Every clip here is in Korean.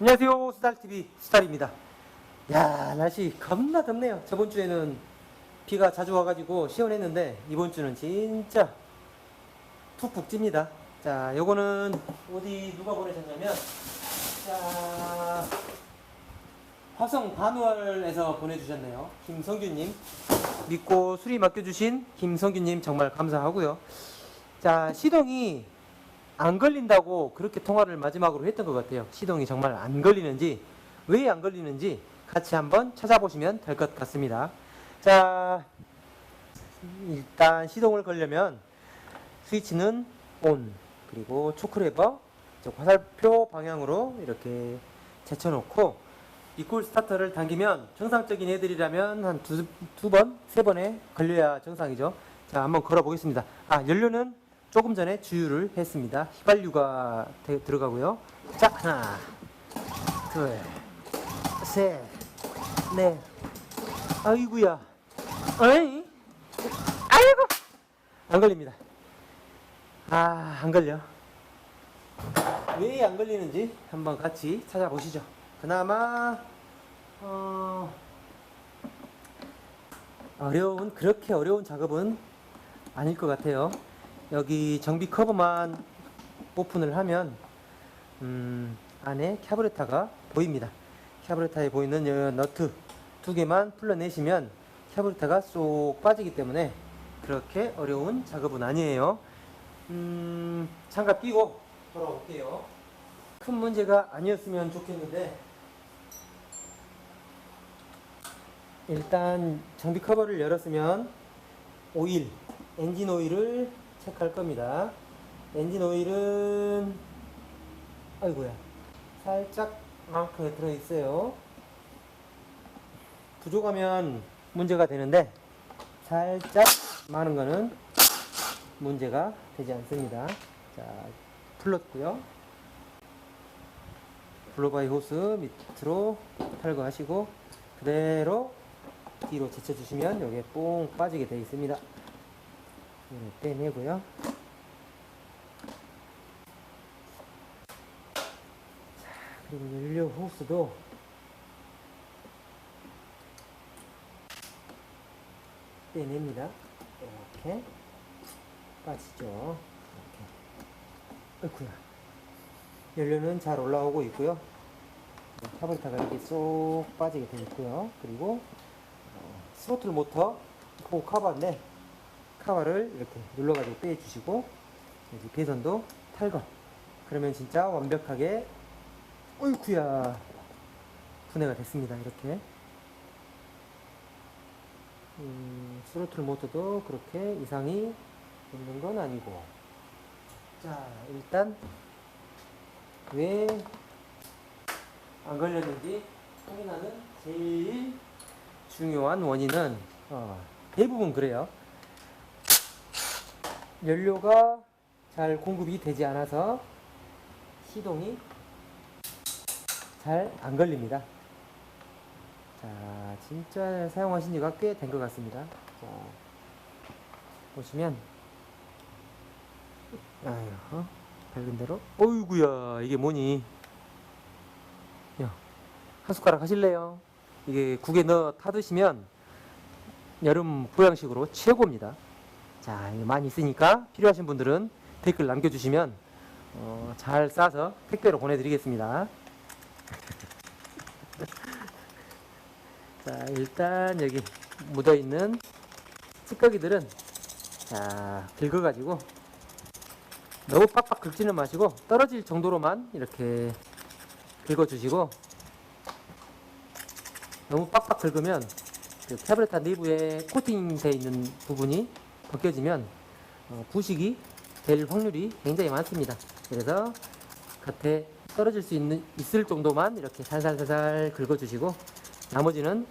안녕하세요. 수달TV 수달입니다. 야 날씨 겁나 덥네요. 저번 주에는 비가 자주 와가지고 시원했는데 이번 주는 진짜 푹푹 찝니다. 자 요거는 어디 누가 보내셨냐면 자 화성 반월에서 보내주셨네요. 김성규님. 믿고 수리 맡겨주신 김성규님 정말 감사하고요. 자 시동이 안 걸린다고 그렇게 통화를 마지막으로 했던 것 같아요. 시동이 정말 안 걸리는지, 왜 안 걸리는지 같이 한번 찾아보시면 될 것 같습니다. 자, 일단 시동을 걸려면 스위치는 온, 그리고 초크레버, 저 화살표 방향으로 이렇게 제쳐놓고 리콜 스타터를 당기면 정상적인 애들이라면 한 두, 두 번, 세 번에 걸려야 정상이죠. 자, 한번 걸어 보겠습니다. 아, 연료는 조금 전에 주유를 했습니다. 휘발유가 되- 들어가고요. 자, 하나, 둘, 셋, 넷. 아이구야. 어이? 아이고! 안 걸립니다. 아, 안 걸려. 왜 안 걸리는지 한번 같이 찾아보시죠. 그나마, 어, 어려운, 그렇게 어려운 작업은 아닐 것 같아요. 여기 정비 커버만 오픈을 하면 음, 안에 캐브레타가 보입니다. 캐브레타에 보이는 이 너트 두 개만 풀러내시면 캐브레타가 쏙 빠지기 때문에 그렇게 어려운 작업은 아니에요. 음, 장갑 끼고 돌아올게요. 큰 문제가 아니었으면 좋겠는데 일단 정비 커버를 열었으면 오일, 엔진 오일을 체크할 겁니다. 엔진 오일은 아이고야 살짝 만큼에 들어 있어요. 부족하면 문제가 되는데 살짝 많은 거는 문제가 되지 않습니다. 자, 풀렀고요. 블로바이 호스 밑으로 탈거하시고 그대로 뒤로 제쳐주시면 여기에 뽕 빠지게 되어 있습니다. 이걸 빼내고요. 자, 그리고 연료 호스도 빼냅니다. 이렇게 빠지죠. 이렇게. 어이구야. 연료는 잘 올라오고 있고요. 카브리타가 이렇게 쏙 빠지게 되어 있고요. 그리고 어, 스로틀 모터 그 카바인데 카바를 이렇게 눌러가지고 빼주시고 여기 배선도 탈거. 그러면 진짜 완벽하게 어이쿠야 분해가 됐습니다 이렇게. 음, 스로틀 모터도 그렇게 이상이 있는 건 아니고. 자 일단 왜 안 걸렸는지 확인하는 제일 중요한 원인은 어, 대부분 그래요. 연료가 잘 공급이 되지 않아서 시동이 잘 안 걸립니다. 자, 진짜 사용하신 지가 꽤 된 것 같습니다. 자, 보시면, 아유, 어? 밝은 대로, 어이구야, 이게 뭐니? 야, 한 숟가락 하실래요? 이게 국에 넣어 타드시면 여름 보양식으로 최고입니다. 자, 많이 있으니까 필요하신 분들은 댓글 남겨주시면 어, 잘 싸서 택배로 보내드리겠습니다. 자, 일단 여기 묻어있는 찌꺼기들은 자, 긁어가지고 너무 빡빡 긁지는 마시고 떨어질 정도로만 이렇게 긁어주시고 너무 빡빡 긁으면 그 캐브레타 내부에 코팅되어 있는 부분이 벗겨지면 어, 부식이 될 확률이 굉장히 많습니다. 그래서 겉에 떨어질 수 있는 있을 정도만 이렇게 살살살살 긁어주시고 나머지는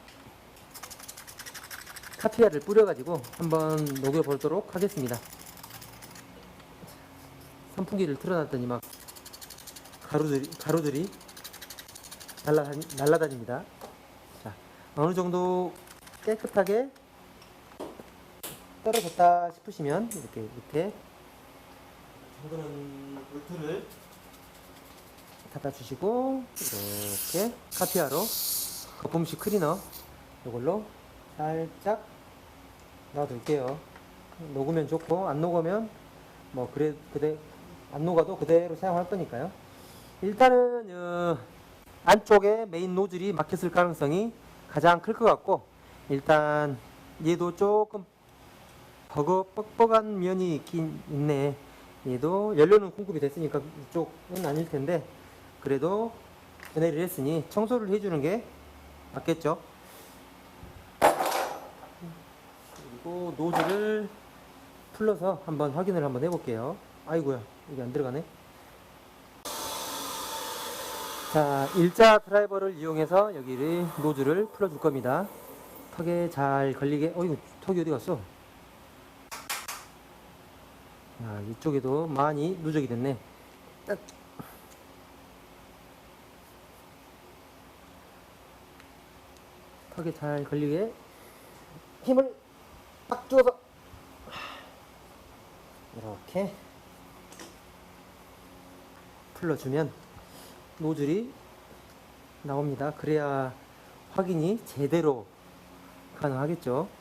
카피아를 뿌려가지고 한번 녹여보도록 하겠습니다. 선풍기를 틀어놨더니 막 가루들이 가루들이 날라다니, 날라다닙니다. 자, 어느 정도 깨끗하게 떨어졌다 싶으시면 이렇게 밑에 잠그는 볼트를 갖다 주시고 이렇게 카피아로 거품식 클리너 이걸로 살짝 놔둘게요. 녹으면 좋고 안 녹으면 뭐 그래 그대 안 녹아도 그대로 사용할 거니까요. 일단은 어, 안쪽에 메인 노즐이 막혔을 가능성이 가장 클 것 같고 일단 얘도 조금 버거 뻑뻑한 면이 있긴 있네. 얘도 연료는 공급이 됐으니까 이쪽은 아닐 텐데 그래도 은혜를 했으니 청소를 해주는 게 맞겠죠. 그리고 노즐을 풀러서 한번 확인을 한번 해볼게요. 아이고야 이게 안 들어가네. 자 일자 드라이버를 이용해서 여기를 노즐을 풀어줄 겁니다. 턱에 잘 걸리게. 어이구 턱이 어디 갔어? 자, 이쪽에도 많이 누적이 됐네. 딱. 턱에 잘 걸리게 힘을 딱 주어서 이렇게 풀러주면 노즐이 나옵니다. 그래야 확인이 제대로 가능하겠죠.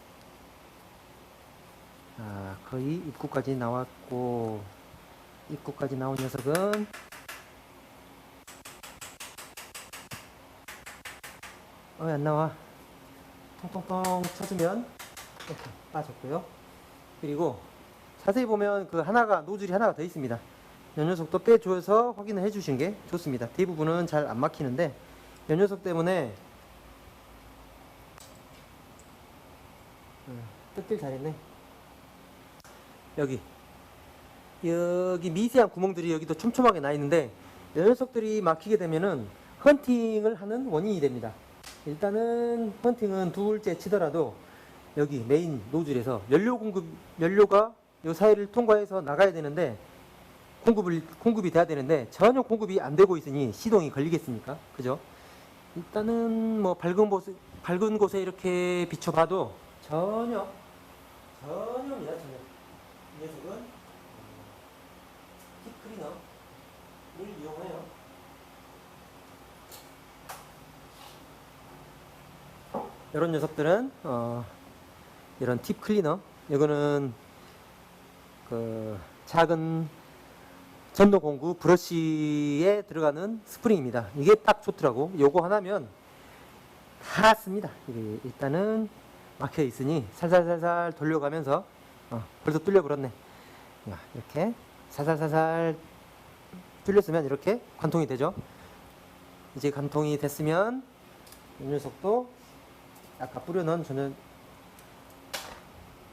자, 거의 입구까지 나왔고 입구까지 나온 녀석은 어, 안 나와. 통통통 쳐주면 이렇게 빠졌고요. 그리고 자세히 보면 그 하나가 노즐이 하나가 더 있습니다. 이 녀석도 빼줘서 확인을 해 주시는 게 좋습니다. 대부분은 잘 안 막히는데 이 녀석 때문에 음, 뜯길 잘했네. 여기 여기 미세한 구멍들이 여기도 촘촘하게 나 있는데 이 녀석들이 막히게 되면은 헌팅을 하는 원인이 됩니다. 일단은 헌팅은 둘째 치더라도 여기 메인 노즐에서 연료 공급 연료가 이 사이를 통과해서 나가야 되는데 공급을 공급이 돼야 되는데 전혀 공급이 안 되고 있으니 시동이 걸리겠습니까? 그죠? 일단은 뭐 밝은 곳에 밝은 곳에 이렇게 비춰봐도 전혀 전혀입니다 전혀. 이 녀석은 딥 클리너를 이용해요. 이런 녀석들은 어, 이런 팁 클리너 이거는 그 작은 전동 공구 브러쉬에 들어가는 스프링입니다. 이게 딱 좋더라고. 요거 하나면 다 씁니다. 이게 일단은 막혀 있으니 살살살살 돌려가면서 어, 벌써 뚫려 버렸네. 야, 이렇게 살살살살 뚫렸으면 이렇게 관통이 되죠. 이제 관통이 됐으면 이 녀석도 아까 뿌려놓은 저는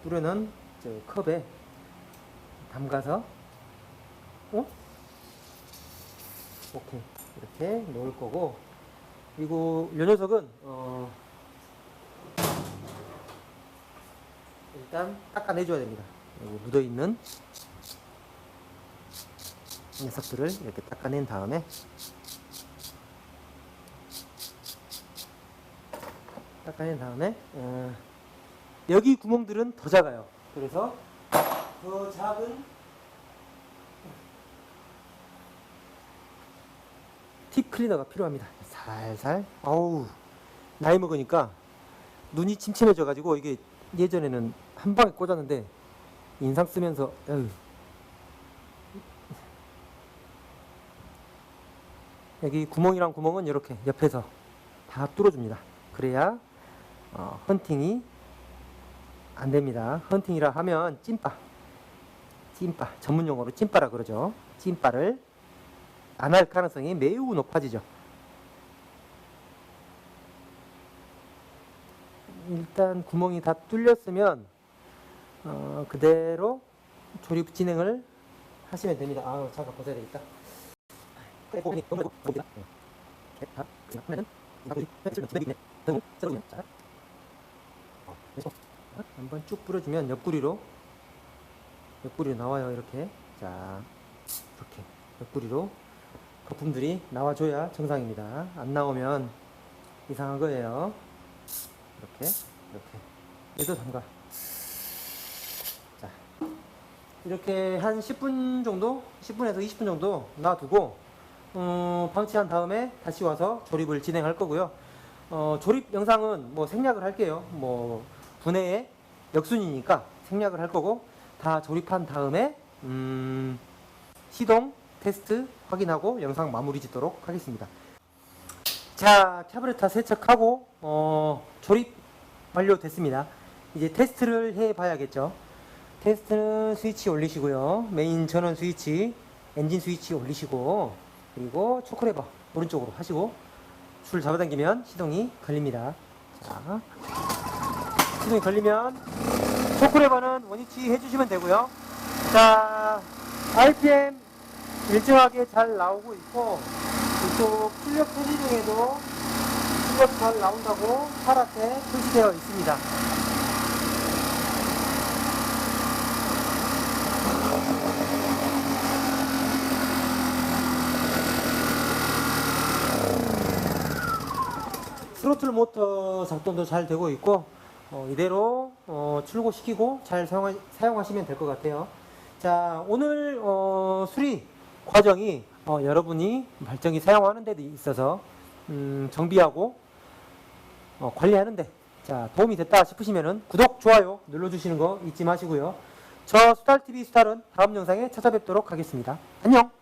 뿌려놓은 저 컵에 담가서 어? 오케이 이렇게 놓을 거고 그리고 이 녀석은 어 일단 닦아내줘야 됩니다. 여기 묻어있는 녀석들을 이렇게 닦아낸 다음에 닦아낸 다음에 어, 여기 구멍들은 더 작아요. 그래서 더 작은 팁 클리너가 필요합니다. 살살. 어우 나이 먹으니까 눈이 침침해져 가지고 이게 예전에는 한 방에 꽂았는데 인상 쓰면서 에휴. 여기 구멍이랑 구멍은 이렇게 옆에서 다 뚫어줍니다. 그래야 어, 헌팅이 안 됩니다. 헌팅이라 하면 찐빠, 찐빠 전문 용어로 찐빠라 그러죠. 찐빠를 안 할 가능성이 매우 높아지죠. 일단 구멍이 다 뚫렸으면 어, 그대로 조립 진행을 하시면 됩니다. 아, 잠깐 벗어야 되겠다. 한번 쭉 뿌려주면 옆구리로 옆구리로 나와요 이렇게 자 이렇게 옆구리로 거품들이 나와줘야 정상입니다. 안 나오면 이상한 거예요. 이렇게 이렇게 얘도 담가 자 이렇게 한 10분 정도 10분에서 20분 정도 놔두고 어, 방치한 다음에 다시 와서 조립을 진행할 거고요. 어, 조립 영상은 뭐 생략을 할게요. 뭐 분해의 역순이니까 생략을 할 거고 다 조립한 다음에 음, 시동 테스트 확인하고 영상 마무리 짓도록 하겠습니다. 자, 캐브레타 세척하고 어, 조립 완료됐습니다. 이제 테스트를 해 봐야겠죠. 테스트는 스위치 올리시고요. 메인 전원 스위치, 엔진 스위치 올리시고 그리고 초크레버 오른쪽으로 하시고 줄 잡아당기면 시동이 걸립니다. 자, 시동이 걸리면 초크레버는 원위치 해주시면 되고요. 자, RPM 일정하게 잘 나오고 있고 이쪽 출력 표시 중에도 출력 잘 나온다고 파랗게 표시되어 있습니다. 스로틀 모터 작동도 잘 되고 있고 어, 이대로 어, 출고시키고 잘 사용하, 사용하 시면 될 것 같아요. 자 오늘 어, 수리 과정이 어, 여러분이 발전기 사용하는 데 있어서 음, 정비하고 어, 관리하는 데 자 도움이 됐다 싶으시면은 구독 좋아요 눌러주시는 거 잊지 마시고요. 저 수달TV 수달은 다음 영상에 찾아뵙도록 하겠습니다. 안녕.